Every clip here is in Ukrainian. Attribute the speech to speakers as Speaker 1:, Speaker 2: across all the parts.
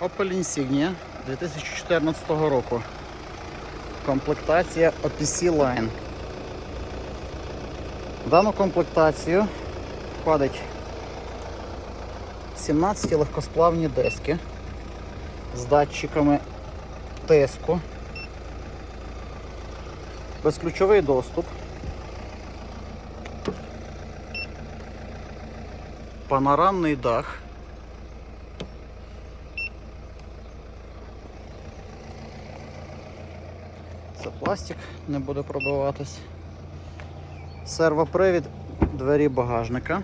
Speaker 1: Opel Insignia 2014 року. Комплектація OPC Line. В дану комплектацію входить 17 легкосплавні диски з датчиками тиску, безключовий доступ, панорамний дах. Це пластик не буде пробиватись. Сервопривід двері багажника.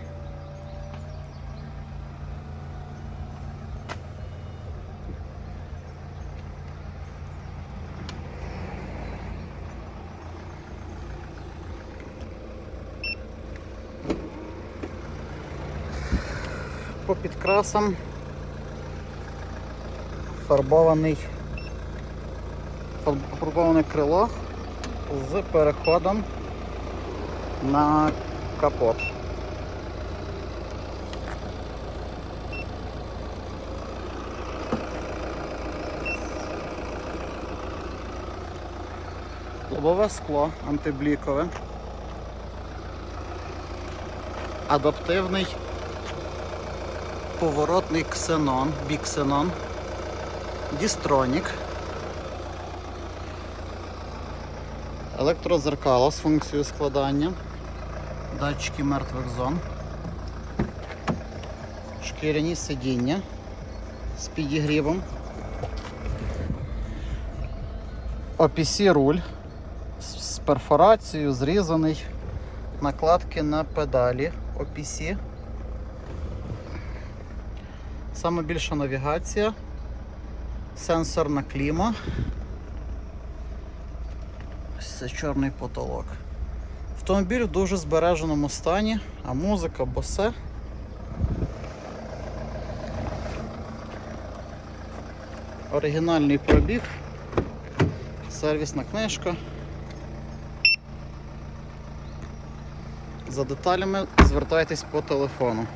Speaker 1: По підкрасам фарбований фарб- фарбоване крило з переходом на капот. Лобове скло антиблікове. Адаптивний поворотний ксенон, біксенон, дістронік. Електрозеркало з функцією складання, датчики мертвих зон, шкіряні сидіння з підігрівом, OPC руль з перфорацією, зрізаний, накладки на педалі OPC. Саме більша навігація, сенсорна кліма. Це чорний потолок. Автомобіль в дуже збереженому стані, а музика босе. Оригінальний пробіг, сервісна книжка. За деталями звертайтесь по телефону.